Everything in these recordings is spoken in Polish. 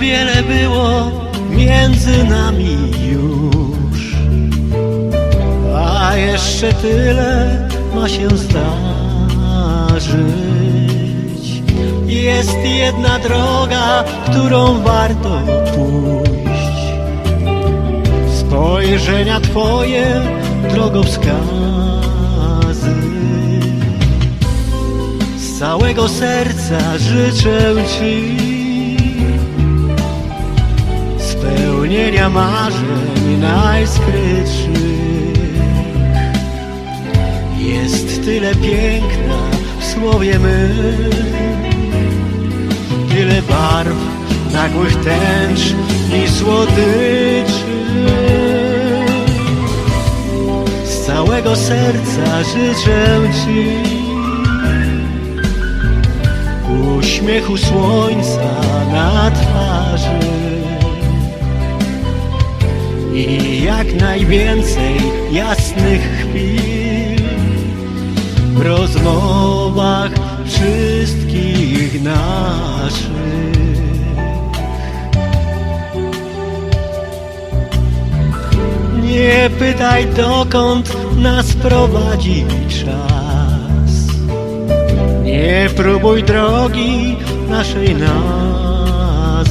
wiele było między nami już, a jeszcze tyle ma się zdarzyć. Jest jedna droga, którą warto pójść. Spojrzenia Twoje drogowskazy. Z całego serca życzę Ci spełnienia marzeń najskrytszych. Jest tyle piękna w słowie my, tyle barw, nagłych tęcz i słodyczy. Z całego serca życzę Ci uśmiechu słońca jak najwięcej jasnych chwil w rozmowach wszystkich naszych. Nie pytaj dokąd nas prowadzi czas. Nie próbuj drogi naszej nazwać.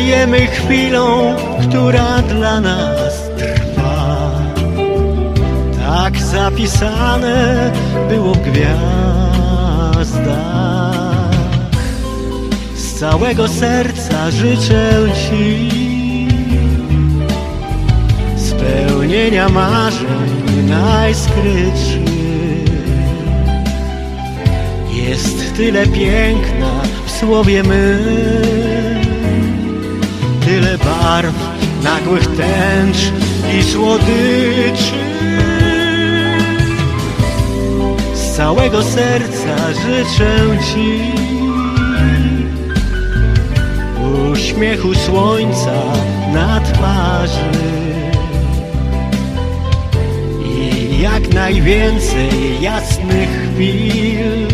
Żyjemy chwilą, która dla nas trwa. Tak zapisane było w gwiazdach. Z całego serca życzę Ci spełnienia marzeń najskrytszych. Jest tyle piękna w słowie my, tyle barw, nagłych tęcz i słodyczy. Z całego serca życzę Ci uśmiechu słońca na twarzy i jak najwięcej jasnych chwil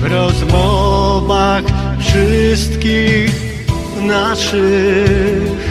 w rozmowach wszystkich наших.